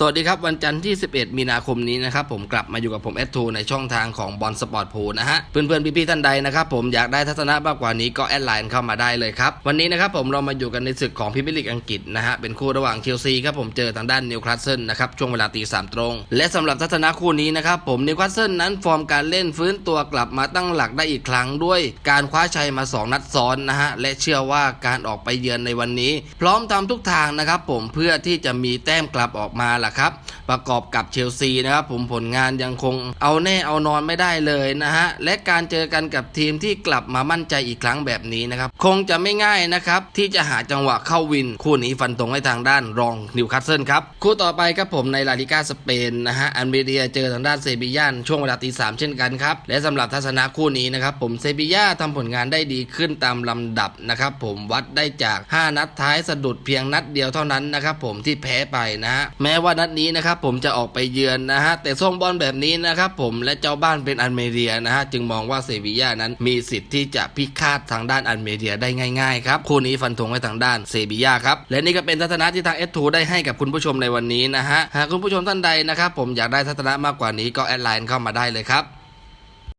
สวัสดีครับ วันจันทร์ที่ 11 มีนาคมนี้นะครับผมกลับมาอยู่กับผมแอดทูในช่องทางของบอลสปอร์ตพูนะฮะเพื่อนๆ พี่ๆท่านใดนะครับผมอยากได้ทัศนะมากกว่านี้ก็แอดไลน์เข้ามาได้เลยครับ วันนี้นะครับผมเรามาอยู่กันในศึกของพิพิลิกอังกฤษนะฮะเป็นคู่ระหว่างเชลซีครับผมเจอทางด้านนิวคาสเซิลนะครับช่วงเวลาตีสามตรง และสำหรับทัศนะคู่นี้นะครับผมนิวคาสเซิลนั้นฟอร์มการเล่นฟื้นตัวกลับมาตั้งหลักได้อีกครั้งด้วย การคว้าชัยมา 2 นัดซ้อนนะฮะและเชื่อว่าการออกไปเยือนในวันนี้ พร้อมทำทุกทางนะครับผมเพื่อที่จะมีแต้มกลับออกมาล่ะครับ ประกอบกับเชลซีนะครับผมผลงานยังคงเอาแน่เอานอนไม่ได้เลยนะฮะ และการเจอกันกับทีมที่กลับมามั่นใจอีกครั้งแบบนี้นะครับ คงจะไม่ง่ายนะครับ ที่จะหาจังหวะเข้าวิน คู่นี้ฟันตรงให้ทางด้านรองนิวคาสเซิลครับ คู่ต่อไปครับผมในลาลิกาสเปนนะฮะอันเบเดียเจอทางด้านเซบียานช่วงเวลาตีสามเช่นกันครับ และสำหรับทัศนะคู่นี้นะครับผมเซบียาทำผลงานได้ดีขึ้นตามลำดับนะครับผมวัดได้จาก 5 นัดท้ายสะดุดเพียงนัดเดียวเท่านั้นนะครับผมที่แพ้ไปนะฮะแม้ว่านัดนี้นะครับผมจะออกไปเยือนนะฮะแต่ส่งบอลแบบนี้นะครับผมและเจ้าบ้านเป็นอันเมเรียนะฮะจึงมองว่าเซบีย่านั้นมีสิทธิ์ที่จะพิฆาตทางด้านอันเมเรียได้ง่ายๆครับคู่นี้ฟันธงให้ทางด้านเซบีย่าครับและนี่ก็เป็นทัศนะที่ทางเอสทูได้ให้กับคุณผู้ชมในวันนี้นะฮะหากคุณผู้ชมท่านใดนะครับผมอยากได้ทัศนะมากกว่านี้ก็แอดไลน์เข้ามาได้เลยครับ